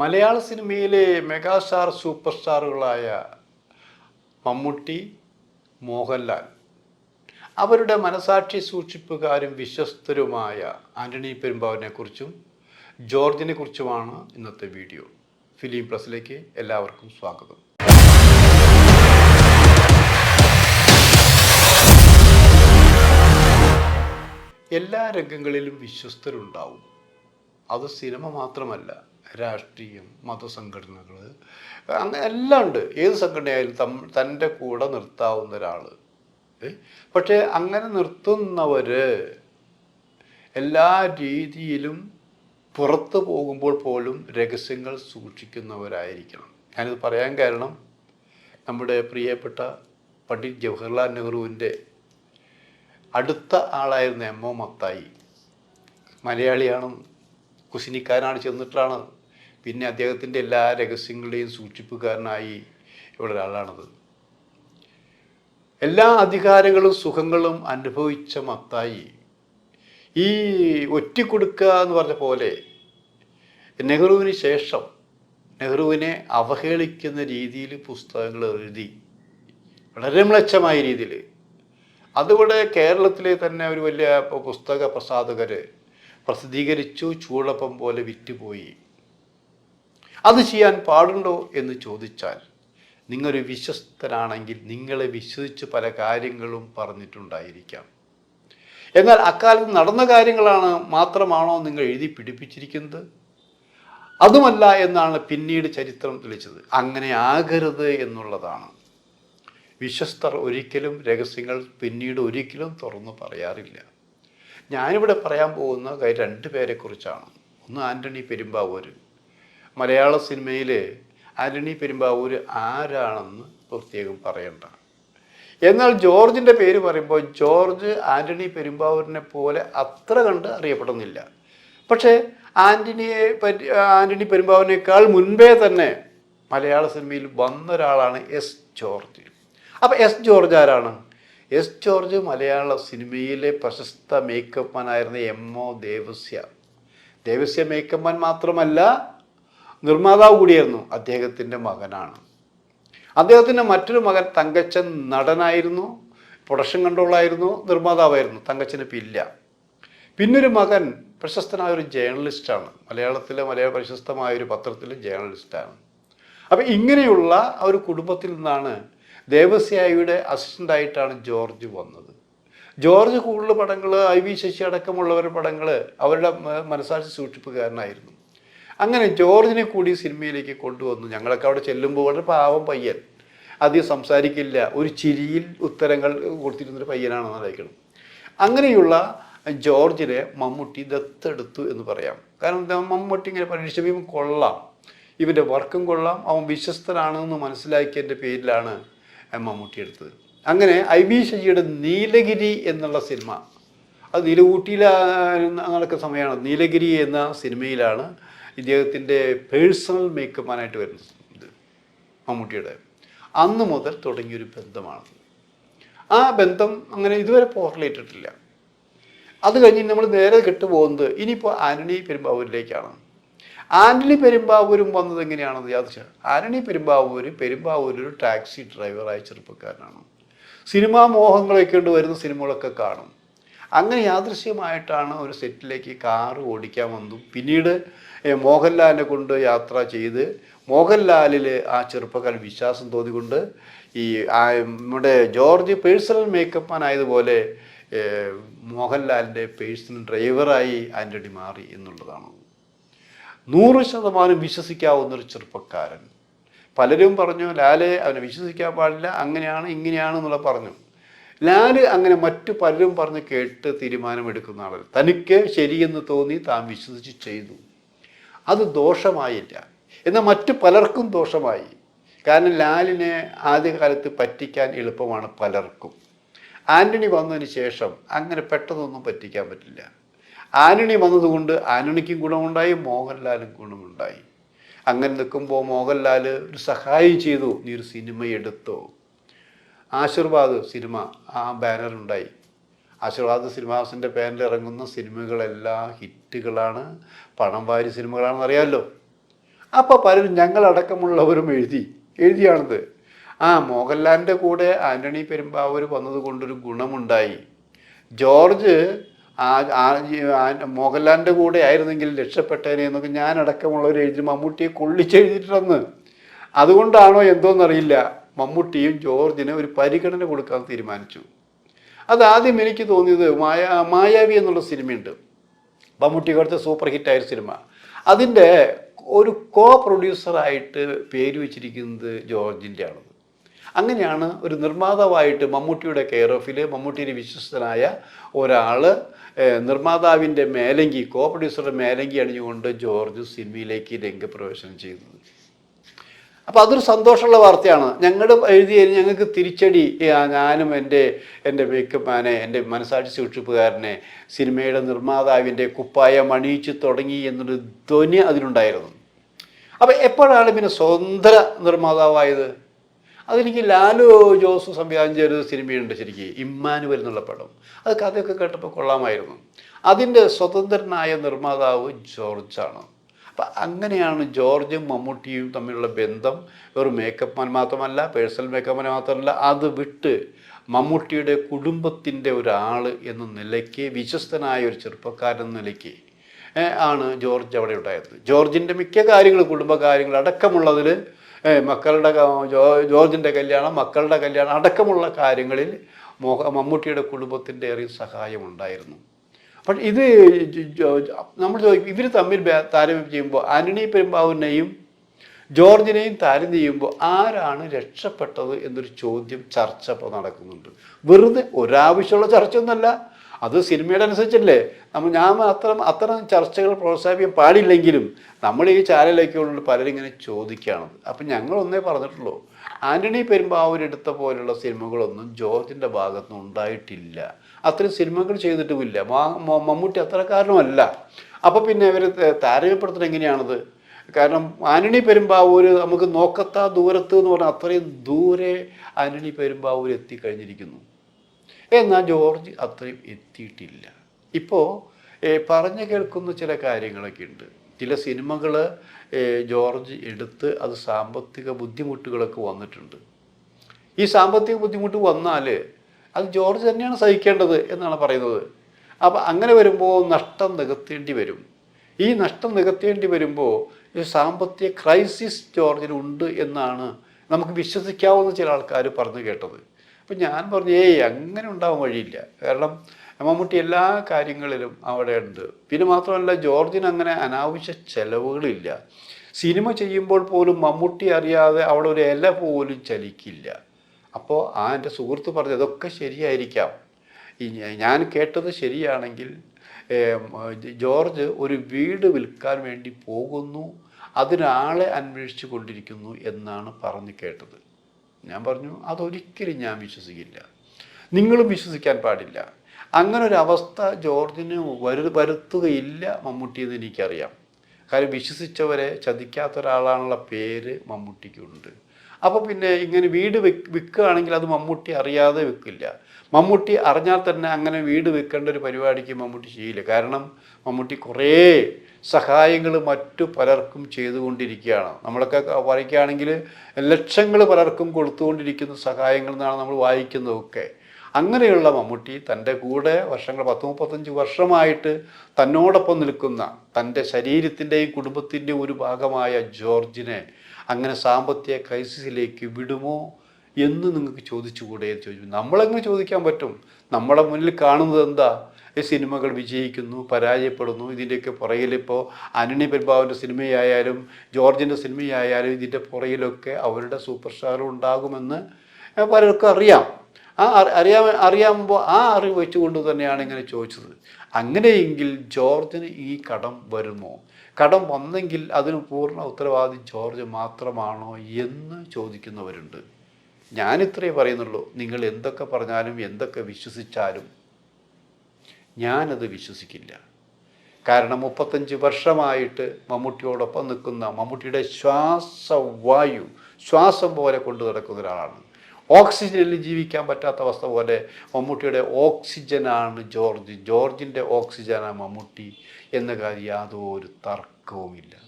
മലയാള സിനിമയിലെ megastar super സ്റ്റാറുകളായ മമ്മൂട്ടി മോഹൻലാൽ അവരുടെ മനസാക്ഷി സൂക്ഷിപ്പുകാരും വിശ്വസ്തരുമായ ആന്റണി പെരുമ്പാവിനെ കുറിച്ചും ജോർജിനെ കുറിച്ചുമാണ് ഇന്നത്തെ വീഡിയോ. ഫിലിം പ്ലസിലേക്ക് എല്ലാവർക്കും സ്വാഗതം. എല്ലാ രംഗങ്ങളിലും വിശ്വസ്തരുണ്ടാവും. അത് സിനിമ മാത്രമല്ല രാഷ്ട്രീയം മതസംഘടനകൾ അങ്ങനെ എല്ലാം ഉണ്ട്. ഏത് സംഘടനയായാലും തം തന്റെ കൂടെ നിർത്താവുന്ന ഒരാൾ പക്ഷേ അങ്ങനെ നിർത്തുന്നവർ എല്ലാ രീതിയിലും പുറത്തു പോകുമ്പോൾ പോലും രഹസ്യങ്ങൾ സൂക്ഷിക്കുന്നവരായിരിക്കണം. ഞാനിത് പറയാൻ കാരണം നമ്മുടെ പ്രിയപ്പെട്ട പണ്ഡിറ്റ് ജവഹർലാൽ നെഹ്റുവിന്റെ അടുത്ത ആളായിരുന്നു എം ഒ മത്തായി. മലയാളിയാണ് കുശിനിക്കാരാണ് ചെന്നിട്ടാണ് പിന്നെ അദ്ദേഹത്തിന്റെ എല്ലാ രഹസ്യങ്ങളുടെയും സൂക്ഷിപ്പുകാരനായി ഇവിടെ ഒരാളാണത്. എല്ലാ അധികാരങ്ങളും സുഖങ്ങളും അനുഭവിച്ച മത്തായി ഈ ഒറ്റിക്കൊടുക്കുക എന്ന് പറഞ്ഞ പോലെ നെഹ്റുവിന് ശേഷം നെഹ്റുവിനെ അവഹേളിക്കുന്ന രീതിയിൽ പുസ്തകങ്ങൾ എഴുതി വളരെ മ്ലച്ഛമായ രീതിയിൽ. അതിവിടെ കേരളത്തിലെ തന്നെ ഒരു വലിയ പുസ്തക പ്രസാധകർ പ്രസിദ്ധീകരിച്ചു ചൂടപ്പം പോലെ വിറ്റുപോയി. അത് ചെയ്യാൻ പാടുണ്ടോ എന്ന് ചോദിച്ചാൽ നിങ്ങളൊരു വിശ്വസ്തനാണെങ്കിൽ നിങ്ങളെ വിശ്വസിച്ച് പല കാര്യങ്ങളും പറഞ്ഞിട്ടുണ്ടായിരിക്കാം. എന്നാൽ അക്കാലത്ത് നടന്ന കാര്യങ്ങളാണ് മാത്രമാണോ നിങ്ങൾ എഴുതി പിടിപ്പിച്ചിരിക്കുന്നത്? അതുമല്ല എന്നാണ് പിന്നീട് ചരിത്രം തെളിച്ചത്. അങ്ങനെ ആകരുത് എന്നുള്ളതാണ്. വിശ്വസ്തർ ഒരിക്കലും രഹസ്യങ്ങൾ പിന്നീട് ഒരിക്കലും തുറന്നു പറയാറില്ല. ഞാനിവിടെ പറയാൻ പോകുന്ന രണ്ട് പേരെക്കുറിച്ചാണ് ഒന്ന് ആന്റണി പെരുമ്പാവൂർ മലയാള സിനിമയിൽ ആന്റണി പെരുമ്പാവൂർ ആരാണെന്ന് പ്രത്യേകം പറയണ്ട എന്നാൽ ജോർജിന്റെ പേര് പറയുമ്പോൾ ജോർജ് ആന്റണി പെരുമ്പാവൂരിനെ പോലെ അത്ര കണ്ട് അറിയപ്പെടുന്നില്ല. പക്ഷേ ആന്റണിയെ പറ്റി ആന്റണി പെരുമ്പാവൂരിനേക്കാൾ മുൻപേ തന്നെ മലയാള സിനിമയിൽ വന്ന ഒരാളാണ് എസ് ജോർജ്. അപ്പോൾ എസ് ജോർജ് ആരാണ്? എസ് ജോർജ് മലയാള സിനിമയിലെ പ്രശസ്ത makeup മാനായിരുന്ന M O Devasya. Devasya makeup man മാത്രമല്ല നിർമ്മാതാവ് കൂടിയായിരുന്നു. അദ്ദേഹത്തിന്റെ മകനാണ്. അദ്ദേഹത്തിന്റെ മറ്റൊരു മകൻ തങ്കച്ചൻ നടനായിരുന്നു. പ്രൊഡക്ഷൻ കൺട്രോളായിരുന്നു നിർമ്മാതാവായിരുന്നു. തങ്കച്ചന് ഇല്ല. പിന്നൊരു മകൻ പ്രശസ്തനായ ഒരു ജേർണലിസ്റ്റാണ് മലയാളത്തിലെ മലയാള പ്രശസ്തമായ ഒരു പത്രത്തിലെ ജേർണലിസ്റ്റാണ് അപ്പം ഇങ്ങനെയുള്ള ഒരു കുടുംബത്തിൽ നിന്നാണ് ദേവസ്യായിയുടെ അസിസ്റ്റന്റായിട്ടാണ് ജോർജ് വന്നത്. ജോർജ് കൂടുതൽ പടങ്ങൾ ഐ വി ശശി അടക്കമുള്ളവരുടെ പടങ്ങൾ അവരുടെ മനസ്സാക്ഷി സൂക്ഷിപ്പുകാരനായിരുന്നു. അങ്ങനെ ജോർജിനെ കൂടി സിനിമയിലേക്ക് കൊണ്ടുവന്നു. ഞങ്ങളൊക്കെ അവിടെ ചെല്ലുമ്പോൾ വളരെ പാവം പയ്യൻ. അധികം സംസാരിക്കില്ല. ഒരു ചിരിയിൽ ഉത്തരങ്ങൾ കൊടുത്തിരുന്നൊരു പയ്യനാണെന്ന് അറിയിക്കണം അങ്ങനെയുള്ള ജോർജിനെ മമ്മൂട്ടി ദത്തെടുത്തു എന്ന് പറയാം. കാരണം മമ്മൂട്ടി ഇങ്ങനെ പരീക്ഷയും കൊള്ളാം. ഇവന്റെ വർക്കും കൊള്ളാം. അവൻ വിശ്വസ്തനാണെന്ന് മനസ്സിലാക്കിയതിന്റെ പേരിലാണ് മമ്മൂട്ടി എടുത്തത്. അങ്ങനെ ഐ ബി ശശിയുടെ നീലഗിരി എന്നുള്ള സിനിമ. അത് നീലകൂട്ടിയിൽ നടക്കുന്ന സമയമാണ്. നീലഗിരി എന്ന സിനിമയിലാണ് ഇദ്ദേഹത്തിന്റെ പേഴ്സണൽ മേക്കപ്പ് മാനായിട്ട് വരുന്നത് മമ്മൂട്ടിയുടെ. അന്ന് മുതൽ തുടങ്ങിയൊരു ബന്ധമാണ്. ആ ബന്ധം അങ്ങനെ ഇതുവരെ പോർലേറ്റിട്ടില്ല അത് കഴിഞ്ഞ് നമ്മൾ നേരെ കെട്ടുപോകുന്നത് ഇനിയിപ്പോൾ ആന്റണി പെരുമ്പാവൂരിലേക്കാണ്. ആന്റണി പെരുമ്പാവൂരും വന്നത് എങ്ങനെയാണെന്ന് യാതൊരു ആന്റണി പെരുമ്പാവൂര് പെരുമ്പാവൂരിൽ ഒരു ടാക്സി ഡ്രൈവറായ ചെറുപ്പക്കാരനാണ്. സിനിമാ മോഹങ്ങളൊക്കെ കൊണ്ട് വരുന്ന സിനിമകളൊക്കെ കാണും. അങ്ങനെ യാദൃശ്യമായിട്ടാണ് ഒരു സെറ്റിലേക്ക് കാറ് ഓടിക്കാൻ വന്നു. പിന്നീട് മോഹൻലാലിനെ കൊണ്ട് യാത്ര ചെയ്ത് മോഹൻലാലിൽ ആ ചെറുപ്പക്കാരൻ വിശ്വാസം തോന്നിക്കൊണ്ട് ഈ നമ്മുടെ ജോർജ് പേഴ്സണൽ മേക്കപ്പ് ആയതുപോലെ മോഹൻലാലിന്റെ പേഴ്സണൽ ഡ്രൈവറായി ആന്റണി മാറി എന്നുള്ളതാണ്. നൂറ് ശതമാനം വിശ്വസിക്കാവുന്നൊരു ചെറുപ്പക്കാരൻ. പലരും പറഞ്ഞു ലാലെ അവനെ വിശ്വസിക്കാൻ പാടില്ല അങ്ങനെയാണ് ഇങ്ങനെയാണ് എന്നുള്ള പറഞ്ഞു. ലാൽ അങ്ങനെ മറ്റു പലരും പറഞ്ഞ് കേട്ട് തീരുമാനമെടുക്കുന്ന ആളല്ല. തനിക്ക് ശരിയെന്ന് തോന്നി താൻ വിശ്വസിച്ച് ചെയ്തു. അത് ദോഷമായില്ല. എന്നാൽ മറ്റു പലർക്കും ദോഷമായി. കാരണം ലാലിനെ ആദ്യകാലത്ത് പറ്റിക്കാൻ എളുപ്പമാണ് പലർക്കും. ആന്റണി വന്നതിന് ശേഷം അങ്ങനെ പെട്ടെന്നൊന്നും പറ്റിക്കാൻ പറ്റില്ല. ആന്റണി വന്നതുകൊണ്ട് ആന്റണിക്കും ഗുണമുണ്ടായി മോഹൻലാലും ഗുണമുണ്ടായി. അങ്ങനെ നിൽക്കുമ്പോൾ മോഹൻലാൽ ഒരു സഹായം ചെയ്തു നീ ഒരു സിനിമ എടുത്തോ. ആശീർവാദ് സിനിമ ആ ബാനറുണ്ടായി ആശീർവാദ് സിനിമാസിന്റെ പേരിൽ ഇറങ്ങുന്ന സിനിമകളെല്ലാം ഹിറ്റുകളാണ്. പണം വാരി സിനിമകളാണെന്ന് അറിയാമല്ലോ. അപ്പോൾ പലരും ഞങ്ങളടക്കമുള്ളവരും എഴുതി എഴുതിയാണിത്. ആ മോഹൻലാലിന്റെ കൂടെ ആന്റണി പെരുമ്പാവൂർ വന്നത് കൊണ്ടൊരു ഗുണമുണ്ടായി. ജോർജ് മോഹൻലാലിന്റെ കൂടെ ആയിരുന്നെങ്കിൽ രക്ഷപ്പെട്ടേനെ എന്നൊക്കെ ഞാനടക്കമുള്ളവർ എഴുതി മമ്മൂട്ടിയെ കൊള്ളിച്ചെഴുതിയിട്ടുണ്ടെന്ന് അതുകൊണ്ടാണോ എന്തോന്നറിയില്ല. മമ്മൂട്ടിയും ജോർജിന് ഒരു പരിഗണന കൊടുക്കാൻ തീരുമാനിച്ചു. അതാദ്യം എനിക്ക് തോന്നിയത് മായ മായാവി എന്നുള്ള സിനിമയുണ്ട്. മമ്മൂട്ടി കൊടുത്ത സൂപ്പർ ഹിറ്റായ സിനിമ. അതിന്റെ ഒരു കോ പ്രൊഡ്യൂസറായിട്ട് പേര് വെച്ചിരിക്കുന്നത് ജോർജിന്റെ ആണ് അങ്ങനെയാണ് ഒരു നിർമ്മാതാവായിട്ട് മമ്മൂട്ടിയുടെ കെയർ ഓഫിൽ മമ്മൂട്ടിയുടെ വിശ്വസ്തനായ ഒരാൾ നിർമ്മാതാവിന്റെ മേലങ്കി കോ പ്രൊഡ്യൂസറുടെ മേലങ്കി അണിഞ്ഞുകൊണ്ട് ജോർജ് സിനിമയിലേക്ക് രംഗപ്രവേശനം ചെയ്യുന്നത്. അപ്പോൾ അതൊരു സന്തോഷമുള്ള വാർത്തയാണ്. ഞങ്ങൾ എഴുതി ഞങ്ങൾക്ക് തിരിച്ചടി ഞാനും എന്റെ എന്റെ മേക്കപ്പ് മാനെ എന്റെ മനസാക്ഷി സൂക്ഷിപ്പുകാരനെ സിനിമയുടെ നിർമ്മാതാവിന്റെ കുപ്പായം അണിയിച്ചു തുടങ്ങി എന്നൊരു ധ്വനി അതിനുണ്ടായിരുന്നു അപ്പോൾ എപ്പോഴാണ് പിന്നെ സ്വതന്ത്ര നിർമ്മാതാവായത്? അതെനിക്ക് ലാലു ജോസ് സംവിധാനം ചെയ്തൊരു സിനിമയുണ്ട് ശരിക്കും ഇമ്മാനുവൽ എന്നുള്ള പടം. അത് കഥയൊക്കെ കേട്ടപ്പോൾ കൊള്ളാമായിരുന്നു. അതിന്റെ സ്വതന്ത്രനായ നിർമ്മാതാവ് ജോർജാണ്. അപ്പം അങ്ങനെയാണ് ജോർജും മമ്മൂട്ടിയും തമ്മിലുള്ള ബന്ധം. ഒരു മേക്കപ്പ് മാത്രമല്ല പേഴ്സണൽ മേക്കപ്പ് മാൻ മാത്രമല്ല അത് വിട്ട് മമ്മൂട്ടിയുടെ കുടുംബത്തിന്റെ ഒരാൾ എന്ന നിലയ്ക്ക് വിശ്വസ്തനായ ഒരു ചെറുപ്പക്കാരൻ എന്ന നിലയ്ക്ക് ആണ് ജോർജ് അവിടെ ഉണ്ടായത്. ജോർജിന്റെ മിക്ക കാര്യങ്ങൾ കുടുംബകാര്യങ്ങൾ അടക്കമുള്ളതിൽ മക്കളുടെ ജോർജിന്റെ കല്യാണം മക്കളുടെ കല്യാണം അടക്കമുള്ള കാര്യങ്ങളിൽ മമ്മൂട്ടിയുടെ കുടുംബത്തിന്റെ ഏറെ സഹായം ഉണ്ടായിരുന്നു. പക്ഷെ ഇത് നമ്മൾ ചോദിക്കും ഇവർ തമ്മിൽ താരതമ്യം ചെയ്യുമ്പോൾ ആന്റണി പെരുമ്പാവൂരിനെയും ജോർജിനെയും താരം ചെയ്യുമ്പോൾ ആരാണ് രക്ഷപ്പെട്ടത് എന്നൊരു ചോദ്യം ചർച്ച ഇപ്പോൾ നടക്കുന്നുണ്ട്. വെറുതെ ഒരാവശ്യമുള്ള ചർച്ചയൊന്നുമല്ല അത് സിനിമയുടെ അനുസരിച്ചല്ലേ. നമ്മൾ ഞാൻ അത്തരം അത്തരം ചർച്ചകൾ പ്രോത്സാഹിപ്പിക്കാൻ പാടില്ലെങ്കിലും നമ്മൾ ഈ ചാനലിലേക്കുള്ള പലരും ഇങ്ങനെ ചോദിക്കുകയാണ് അപ്പം ഞങ്ങൾ ഒന്നേ പറഞ്ഞിട്ടുള്ളൂ. ആന്റണി പെരുമ്പാവൂരെടുത്ത പോലുള്ള സിനിമകളൊന്നും ജോർജിന്റെ ഭാഗത്തുനിന്ന് ഉണ്ടായിട്ടില്ല. അത്രയും സിനിമകൾ ചെയ്തിട്ടുമില്ല. മമ്മൂട്ടി അത്ര മമ്മൂട്ടി അത്രക്കാരനുമല്ല അപ്പോൾ പിന്നെ അവർ താരതമ്യപ്പെടുത്തുന്നത് എങ്ങനെയാണത്? കാരണം ആന്റണി പെരുമ്പാവൂർ നമുക്ക് നോക്കത്ത ദൂരത്ത് എന്ന് പറഞ്ഞാൽ അത്രയും ദൂരെ ആന്റണി പെരുമ്പാവൂർ എത്തിക്കഴിഞ്ഞിരിക്കുന്നു. എന്നാൽ ജോർജ് അത്രയും എത്തിയിട്ടില്ല. ഇപ്പോൾ പറഞ്ഞു കേൾക്കുന്ന ചില കാര്യങ്ങളൊക്കെ ഉണ്ട്. ചില സിനിമകൾ ജോർജ് എടുത്ത് അത് സാമ്പത്തിക ബുദ്ധിമുട്ടുകളൊക്കെ വന്നിട്ടുണ്ട്. ഈ സാമ്പത്തിക ബുദ്ധിമുട്ട് വന്നാൽ അത് ജോർജ് തന്നെയാണ് സഹിക്കേണ്ടത് എന്നാണ് പറയുന്നത്. അപ്പോൾ അങ്ങനെ വരുമ്പോൾ നഷ്ടം നികത്തേണ്ടി വരും. ഈ നഷ്ടം നികത്തേണ്ടി വരുമ്പോൾ ഈ സാമ്പത്തിക ക്രൈസിസ് ജോർജിന് ഉണ്ട് എന്നാണ് നമുക്ക് വിശ്വസിക്കാവുന്ന ചില ആൾക്കാർ പറഞ്ഞു കേട്ടത്. അപ്പം ഞാൻ പറഞ്ഞു ഏയ് അങ്ങനെ ഉണ്ടാവാൻ വഴിയില്ല. കാരണം മമ്മൂട്ടി എല്ലാ കാര്യങ്ങളിലും അവിടെ ഉണ്ട്. പിന്നെ മാത്രമല്ല ജോർജിന് അങ്ങനെ അനാവശ്യ ചെലവുകളില്ല. സിനിമ ചെയ്യുമ്പോൾ പോലും മമ്മൂട്ടി അറിയാതെ അവിടെ ഒരു ഇല പോലും ചലിക്കില്ല. അപ്പോൾ ആ എന്റെ സുഹൃത്ത് പറഞ്ഞു അതൊക്കെ ശരിയായിരിക്കാം. ഈ ഞാൻ കേട്ടത് ശരിയാണെങ്കിൽ ജോർജ് ഒരു വീട് വിൽക്കാൻ വേണ്ടി പോകുന്നു അതിനാളെ അന്വേഷിച്ചു കൊണ്ടിരിക്കുന്നു എന്നാണ് പറഞ്ഞു കേട്ടത്. ഞാൻ പറഞ്ഞു അതൊരിക്കലും ഞാൻ വിശ്വസിക്കില്ല. നിങ്ങളും വിശ്വസിക്കാൻ പാടില്ല. അങ്ങനെ ഒരു അവസ്ഥ ജോർജിന് വരു വരുത്തുകയില്ല മമ്മൂട്ടി എന്ന് എനിക്കറിയാം. കാര്യം വിശ്വസിച്ചവരെ ചതിക്കാത്ത ഒരാളാണുള്ള പേര് മമ്മൂട്ടിക്കുണ്ട്. അപ്പോൾ പിന്നെ ഇങ്ങനെ വീട് വിൽക്കുകയാണെങ്കിൽ അത് മമ്മൂട്ടി അറിയാതെ വിൽക്കില്ല മമ്മൂട്ടി അറിഞ്ഞാൽ തന്നെ അങ്ങനെ വീട് വിൽക്കേണ്ട ഒരു പരിപാടിക്ക് മമ്മൂട്ടി ചെയ്യില്ല. കാരണം മമ്മൂട്ടി കുറേ സഹായങ്ങൾ മറ്റു പലർക്കും ചെയ്തുകൊണ്ടിരിക്കുകയാണ്. നമ്മളൊക്കെ വായിക്കുകയാണെങ്കിൽ ലക്ഷങ്ങൾ പലർക്കും കൊടുത്തുകൊണ്ടിരിക്കുന്ന സഹായങ്ങൾ എന്നാണ് നമ്മൾ വായിക്കുന്നതൊക്കെ. അങ്ങനെയുള്ള മമ്മൂട്ടി തന്റെ കൂടെ വർഷങ്ങൾ പത്ത് മുപ്പത്തഞ്ച് വർഷമായിട്ട് തന്നോടൊപ്പം നിൽക്കുന്ന തന്റെ ശരീരത്തിന്റെയും കുടുംബത്തിന്റെയും ഒരു ഭാഗമായ ജോർജിനെ അങ്ങനെ സാമ്പത്തിക ക്രൈസിസിലേക്ക് വിടുമോ എന്ന് നിങ്ങൾക്ക് ചോദിച്ചുകൂടെ ചോദിച്ചു. നമ്മളെങ്ങനെ ചോദിക്കാൻ പറ്റും? നമ്മളെ മുന്നിൽ കാണുന്നത് എന്താ? ഈ സിനിമകൾ വിജയിക്കുന്നു പരാജയപ്പെടുന്നു. ഇതിന്റെയൊക്കെ പുറകിൽ ഇപ്പോൾ അനണി പെരുമ്പാവിന്റെ സിനിമയായാലും ജോർജിന്റെ സിനിമയായാലും ഇതിന്റെ പുറകിലൊക്കെ അവരുടെ സൂപ്പർ സ്റ്റാർ ഉണ്ടാകുമെന്ന് പലർക്കും അറിയാം. ആ അറിയാ അറിയാൻ അറിയാകുമ്പോൾ ആ അറിവ് വെച്ചുകൊണ്ട് തന്നെയാണ് ഇങ്ങനെ ചോദിച്ചത്. അങ്ങനെയെങ്കിൽ ജോർജിന് ഈ കടം വരുമോ? കടം വന്നെങ്കിൽ അതിന് പൂർണ ഉത്തരവാദി ജോർജ് മാത്രമാണോ എന്ന് ചോദിക്കുന്നവരുണ്ട്. ഞാനിത്രേ പറയുന്നുള്ളൂ. നിങ്ങൾ എന്തൊക്കെ പറഞ്ഞാലും എന്തൊക്കെ വിശ്വസിച്ചാലും ഞാനത് വിശ്വസിക്കില്ല. കാരണം മുപ്പത്തഞ്ച് വർഷമായിട്ട് മമ്മൂട്ടിയോടൊപ്പം നിൽക്കുന്ന മമ്മൂട്ടിയുടെ ശ്വാസവായു ശ്വാസം പോലെ കൊണ്ടു നടക്കുന്ന ഒരാളാണ്. ഓക്സിജനിൽ ജീവിക്കാൻ പറ്റാത്ത അവസ്ഥ പോലെ മമ്മൂട്ടിയുടെ ഓക്സിജനാണ് ജോർജ്. ജോർജിന്റെ ഓക്സിജനാണ് മമ്മൂട്ടി. എന്ന കാര്യം യാതൊരു തർക്കവുമില്ല.